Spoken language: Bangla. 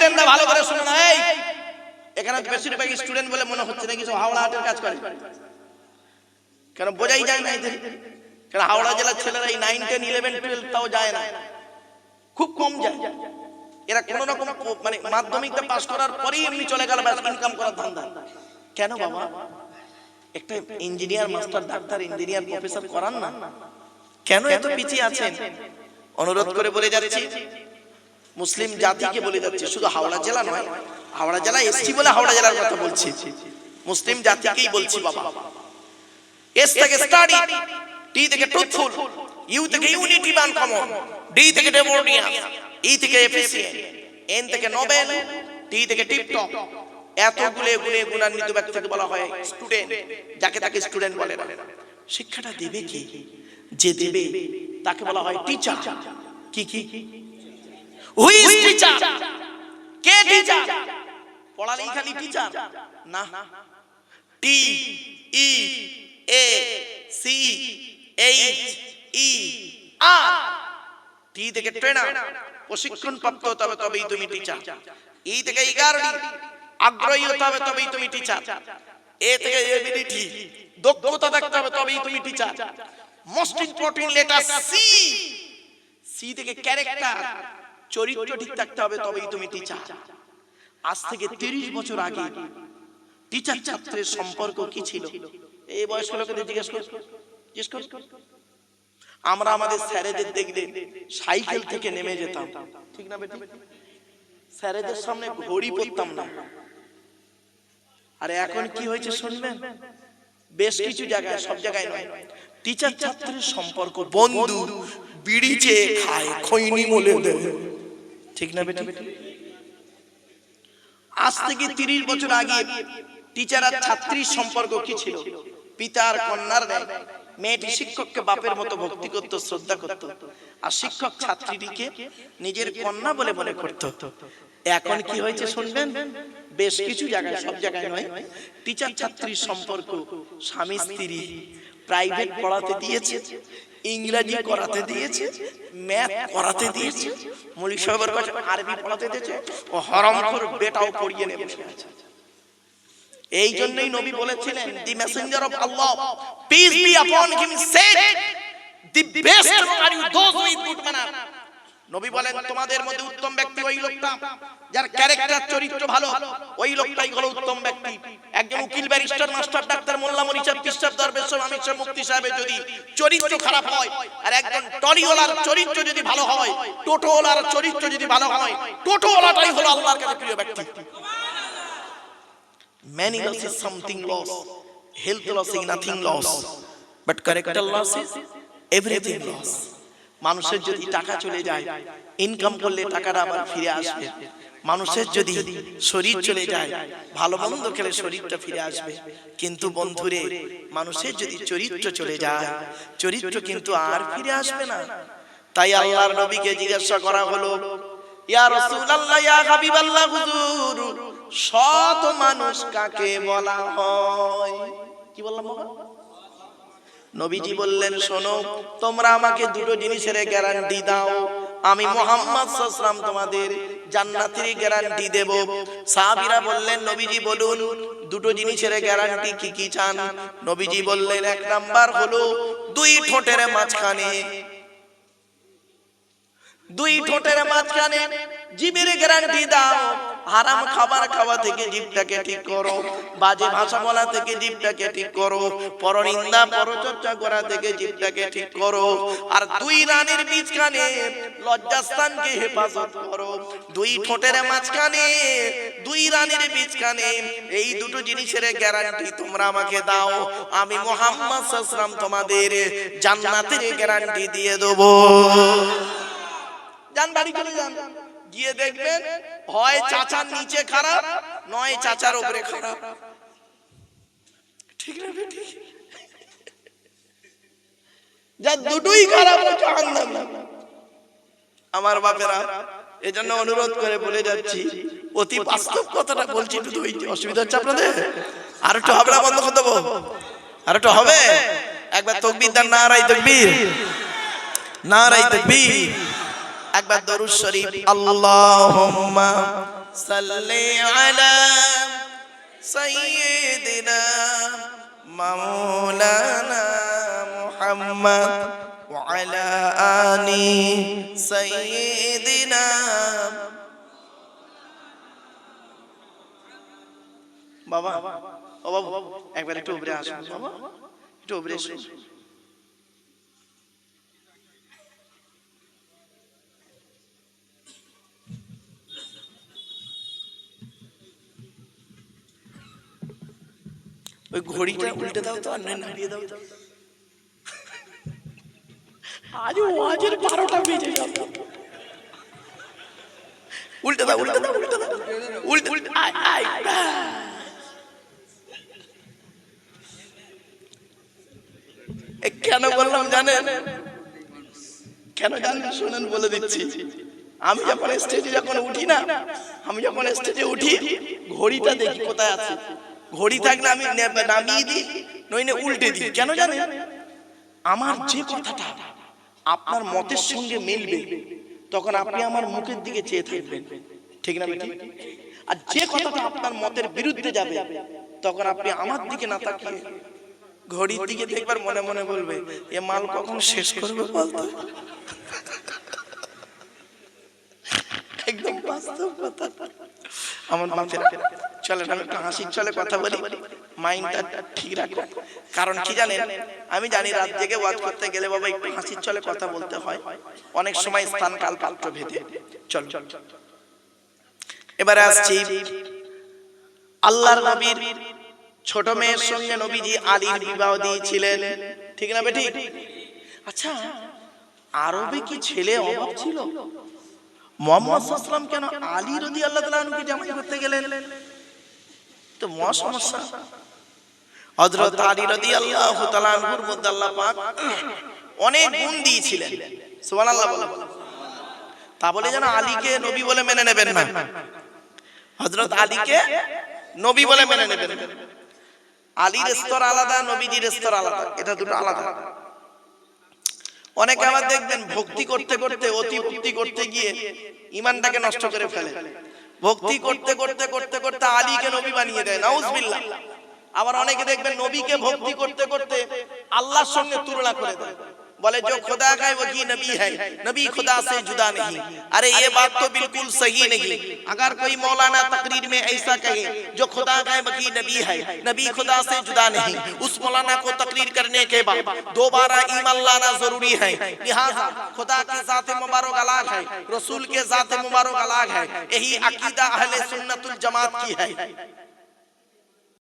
স্টুডেন্টরা ভালো করে শুনে না এই এখানে বেশিরভাগ স্টুডেন্ট বলে মনে হচ্ছে না কিছু হাওড়া হাটের কাজ করে। কেন বোঝাই যায় না এদের? কেন হাওড়া জেলার ছেলেরা এই নাইন টেন ইলেভেন টুয়েলভ তাও যায় না। খুব কম যায়। এরা কোন রকম প- মানে মাধ্যমিকটা পাস করার পরেই এমনি চলে গেল ব্যাস ইনকাম করার ধান্দা। কেন বাবা? একটা engineer master doctor engineer professor করান না। কেন এত পিছিয়ে আছেন? অনুরোধ করে বলে যাচ্ছি। মুসলিম জাতিকে বলে যাচ্ছি শুধু হাওড়া জেলা নয় হাওড়া জেলা এসছি বলে হাওড়া জেলার কথা বলছি। মুসলিম জাতিকেই বলছি বাবা। এস থেকে স্টাডি টি থেকে ট্রুথফুল ইউ থেকে ইউনিটি মান কমন ডি থেকে ডেমোনিয়াস ই থেকে এফিসিয়েন্ট এন থেকে নোবেল টি থেকে টিপটপ এতগুলো গুণে গুণান্বিত ব্যক্তিকে বলা হয় স্টুডেন্ট যাকে তাকে স্টুডেন্ট বলে না। শিক্ষাটা দেবে কি? যে দেবে তাকে বলা হয় টিচার কি কি? হুই ইজ টিচার কে টিচার পড়ালেই খালি টিচার না। T E A C H E আর টি থেকে ট্রেনার প্রশিক্ষণ প্রাপ্ত হতে হবে তবেই তুমি টিচার ই থেকে ইগারডি আগ্রহী হতে হবে তবেই তুমি টিচার এ থেকে এবিলিটি দক্ষতা থাকতে হবে তবেই তুমি teacher most important letter C C থেকে ক্যারেক্টার চরিত্র ঠিক থাকতে হবে তবেই তুমি টিচার আজ থেকে তিরিশ বছর আগে টিচার ছাত্রের সম্পর্ক কি ছিল? এই বয়স্ক লোকেদের জিজ্ঞেস জিজ্ঞেস আমরা আমাদের স্যারেদের দেখলে সাইকেল থেকে নেমে যেতাম। ঠিক না বেটি? স্যারেদের সামনে ঘড়ি পরতাম না। আর এখন কি হয়েছে শুনবেন? বেশ কিছু জায়গায় সব জায়গায় নয়। টিচার ছাত্রের সম্পর্ক বন্ধু বিড়ি চেয়ে খায় খৈনি মলে দেয় ঠিক না বেটি আজ থেকে তিরিশ বছর আগে টিচার আর ছাত্রীর সম্পর্ক কি ছিল? পিতার কন্যার মেয়েটি শিক্ষককে বাপের মতো ভক্তি করত, শ্রদ্ধা করত। আর শিক্ষক ছাত্রীটিকে নিজের কন্যা বলে মনে করত। এখন কি হয়েছে শুনবেন? বেশ কিছু জায়গায়, সব জায়গায় নয় টিচার ছাত্রীর সম্পর্ক স্বামী স্ত্রী প্রাইভেট পড়াতে দিয়েছে। ইংরেজি করাতে দিয়েছে ম্যাথ করাতে দিয়েছে। মৌলিক সাহেবের কাছে আরবি পড়াতে দিয়েছে। ও হরমখোর বেটাও পড়িয়ে নেবে। এই জন্যই নবী বলেছিলেন the messenger of Allah peace be upon him said the best are you those with good manner নবী বলেন তোমাদের মধ্যে উত্তম ব্যক্তি ওই লোকটা যার ক্যারেক্টার চরিত্র ভালো ওই লোকটাই হলো উত্তম ব্যক্তি। চরিত্র খারাপ হয়, আর একজন টরিওয়ালার চরিত্র যদি ভালো হয়, টোটোওয়ালার চরিত্র যদি ভালো হয়, টোটোওয়ালাটাই হলো আল্লাহর কাছে প্রিয় ব্যক্তি Many loss is something loss. Health loss is nothing loss. But character loss is everything loss. মানুষের যদি টাকা চলে যায় ইনকাম করলে টাকাটা আবার ফিরে আসবে মানুষের যদি শরীর চলে যায় ভালো মন্দ খেলে শরীরটা ফিরে আসবে। কিন্তু বন্ধুরে মানুষের যদি চরিত্র চলে যায় চরিত্র কিন্তু আর ফিরে আসবে না। তাই আল্লাহর নবীকে জিজ্ঞাসা করা হলো ইয়া রাসূলুল্লাহ ইয়া হাবিবাল্লাহ হুজুর সৎ মানুষ কাকে বলা হয়? কি বললাম বাবা? নবীজি বললেন শোনো তোমরা আমাকে দুটো জিনিসের গ্যারান্টি দাও। আমি মোহাম্মদ সাল্লাম তোমাদের জান্নাতের গ্যারান্টি দেব। সাহাবীরা বললেন, নবীজি বলুন, দুটো জিনিসের গ্যারান্টি কি কি চান? নবীজি বললেন, এক নাম্বার হলো দুই ঠোঁটের মাঝখানে। দুই ঠোঁটের মাঝখানে জীবের গ্যারান্টি দাও। হারাম খাবার খাওয়া থেকে জীবটাকে ঠিক করো বাজে ভাষা বলা থেকে জীবটাকে ঠিক করো পরনিন্দা পরচর্চা করা থেকে জীবটাকে ঠিক করো আর দুই রানের বীজখানে লজ্জাস্থানকে হেফাজত করো দুই ঠোঁটের মাঝখানে দুই রানের বীজখানে এই দুটো জিনিসের গ্যারান্টি তোমরা আমাকে দাও আমি মোহাম্মদ সাল্লাম তোমাদের জান্নাতের গ্যারান্টি দিয়ে দেবো। যান বাড়ি চলে যান গিয়ে দেখবেন হয় চাচার নিচে খারাপ নয় চাচার উপরে খারাপ। ঠিক না বেটি? যা দুটোই খারাপ জাহান্নামী। আমার বাপেরা এজন্য অনুরোধ করে বলে যাচ্ছি অতি বাস্তব কথাটা বলছি একটু হইতে অসুবিধা হচ্ছে আপনাদের? আর একটু হবে না বন্ধ করে দেবো। আর একটু হবে? একবার তকবির দান না রাই তকবির। না রাই তকবির। একবার দরুদ শরীফ আল্লাহুম্মা সাল্লি আলা সাইয়্যিদিনা মাওলানা মুহাম্মদ ওয়া আলা আলি সাইয়্যিদিনা বাবা ও বাবা একবার একটু উপরে আসুন বাবা একটু উপরে আসুন। ওই ঘড়িটা উল্টে দাও তো আর নাড়িয়ে দাও তো। আজ ওয়াজের বারোটা বেজে যাবে। উল্টে দাও উল্টে দাও উল্টে দাও। উল্টে উল্টে আয় আয় কেন বললাম জানেন? কেন জানেন? শুনেন বলে দিচ্ছি। আমি যখন স্টেজে যখন উঠি না আমি যখন স্টেজে উঠি ঘড়িটা দেখি কোথায় আছে। ঘড়ি থাকলে আমি নামিয়ে দিই, নইলে উল্টে দিই। কেন জানেন? আমার যে কথাটা আপনার মতের সঙ্গে মিলবে, তখন আপনি আমার মুখের দিকে চেয়ে থাকবেন। ঠিক না আর যে কথাটা আপনার মতের বিরুদ্ধে যাবে, তখন আপনি আমার দিকে না তাকিয়ে ঘড়ির দিকে দেখবার মনে মনে বলবে, এ মাল কখন শেষ করবে বলতো? একদম বাস্তব কথা। আমার বাপের চলেন আমি একটু হাসির চলে কথা বলি। মাইন্ডটা ঠিক রাখো। কারণ কি জানেন? আমি জানি রাত জেগে ওয়াজ করতে গেলে বাবা একটু হাসির চলে কথা বলতে হয়। অনেক সময় স্থান কাল পাত্র ভেদে। চল। এবারে আসছি আল্লাহর নবীর ছোট মেয়ের সঙ্গে নবীজি আলীর বিবাহ দিয়েছিলেন। ঠিক না বেটি আচ্ছা আরবে কি ছেলে অভাব ছিল? মোহাম্মদ কেন আলী রদি আল্লাহ তাআলাকে জামাই করতে গেলেন? তো মহা সমস্যা হযরত আলী রাদিয়াল্লাহু তাআলা আনহুর মধ্যে আল্লাহ পাক অনেক গুণ দিয়েছিলেন। সুবহানাল্লাহ বলে। তা বলে যেন আলীকে নবী বলে মেনে নেবেন না। হযরত আলীকে নবী বলে মেনে নেবেন। আলীর স্তর আলাদা নবীজির স্তর আলাদা। এটা দুটো আলাদা। অনেকে আবার দেখবেন ভক্তি করতে করতে অতি ভক্তি করতে গিয়ে ইমানটাকে নষ্ট করে ফেলে। ভক্তি করতে করতে করতে করতে আলীকে নবী বানিয়ে দেয়, নাউজবিল্লাহ। আবার অনেকে দেখবেন নবীকে ভক্তি করতে করতে আল্লাহর সঙ্গে তুলনা করে দেয়। बोले जो खुदा का है वही नबी है। नबी खुदा से जुदा नहीं। अरे ये बात तो बिल्कुल सही नहीं। अगर कोई मौलाना तकरीर में ऐसा कहे जो खुदा का है वही नबी है। नबी खुदा से जुदा नहीं। उस मौलाना को तकरीर करने के बाद दोबारा ईमान लाना ज़रूरी है। लिहाजा खुदा के जात मुबारक अलग है। रसूल के जात मुबारक अलग है। यही अकीदा अहले सुन्नतुल जमात की है।